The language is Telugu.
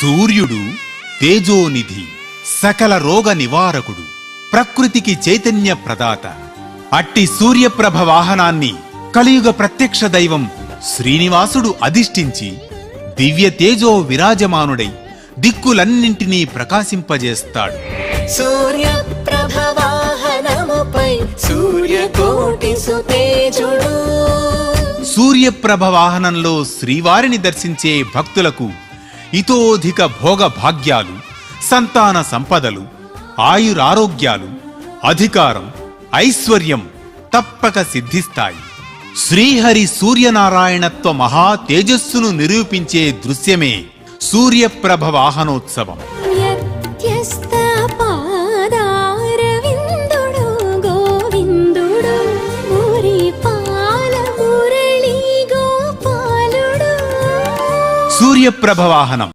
సూర్యుడు తేజోనిధి సకల రోగ నివారకుడు ప్రకృతికి చైతన్య ప్రదాత. అట్టి సూర్యప్రభ వాహనాన్ని కలియుగ ప్రత్యక్ష దైవం శ్రీనివాసుడు అధిష్ఠించి దివ్య తేజో విరాజమానుడై దిక్కులన్నింటినీ ప్రకాశింపజేస్తాడు. సూర్యప్రభ వాహనంలో శ్రీవారిని దర్శించే భక్తులకు ఇతోధిక భోగ భాగ్యాలు సంతాన సంపదలు ఆయురారోగ్యాలు అధికారం ఐశ్వర్యం తప్పక సిద్ధిస్తాయి. శ్రీహరి సూర్యనారాయణత్వ మహా తేజస్సును నిరూపించే దృశ్యమే సూర్యప్రభ వాహనోత్సవం. సూర్యప్రభ వాహనం.